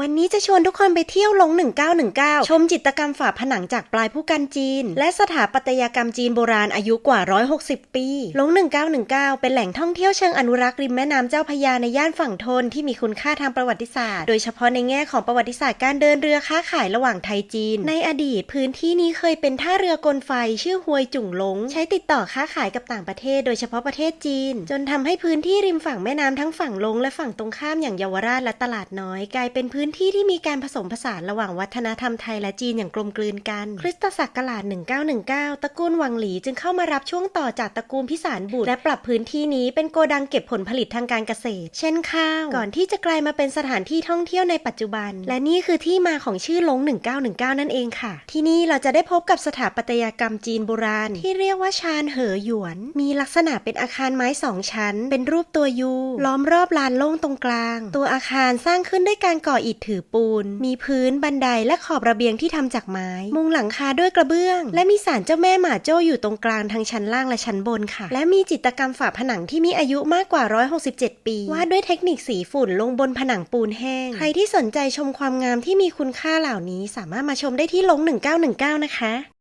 วันนี้จะชวนทุกคนไปเที่ยวลง 1919 ชมจิตรกรรมฝาผนังจากปลายผู้กันจีน และสถาปัตยกรรมจีนโบราณอายุกว่า 160 ปี ลง 1919 เป็นแหล่งท่องเที่ยวเชิงอนุรักษ์ริมแม่น้ำเจ้าพยาในย่านฝั่งทนที่มีคุณค่าทางประวัติศาสตร์ โดยเฉพาะในแง่ของประวัติศาสตร์การเดินเรือค้าขายระหว่างไทยจีน ในอดีตพื้นที่นี้เคยเป็นท่าเรือกลไฟ ชื่อฮวยจุ่งหลง ใช้ติดต่อค้าขายกับต่างประเทศ โดยเฉพาะประเทศจีน จนทำให้พื้นที่ริมฝั่งแม่น้ำทั้งฝั่งลงและฝั่งตรงข้ามอย่างเยาวราชและตลาดน้อยกลายเป็นพื้นื้นที่ที่มีการผสมผสานระหว่างวัฒนธรรมไทยและจีนอย่างกลมกลืนกัน คริสตศักราช 1919 ตระกูลวังหลีจึงเข้ามารับช่วงต่อจากตระกูลพิสารบุตร และปรับพื้นที่นี้เป็นโกดังเก็บผลผลิตทางการเกษตร เช่นข้าว ก่อนที่จะกลายมาเป็นสถานที่ท่องเที่ยวในปัจจุบัน และนี่คือที่มาของชื่อลง 1919 นั่นเองค่ะ ที่นี่เราจะได้พบกับสถาปัตยกรรมจีนโบราณ ที่เรียกว่าชานเหอหยวน มีลักษณะเป็นอาคารไม้สองชั้น เป็นรูปตัวยูล้อมรอบลานโล่งตรงกลาง ตัวอาคารสร้างขึ้นด้วยการก่ออิฐถือปูน มีพื้นบันไดและขอบระเบียงที่ทำจากไม้ มุงหลังคาด้วยกระเบื้อง และมีศาลเจ้าแม่หมาโจ้อยู่ตรงกลางทั้งชั้นล่างและชั้นบนค่ะ และมีจิตรกรรมฝาผนังที่มีอายุมากกว่า 167 ปีวาดด้วยเทคนิคสีฝุ่นลงบนผนังปูนแห้ง ใครที่สนใจชมความงามที่มีคุณค่าเหล่านี้ สามารถมาชมได้ที่ลง 1919 นะคะ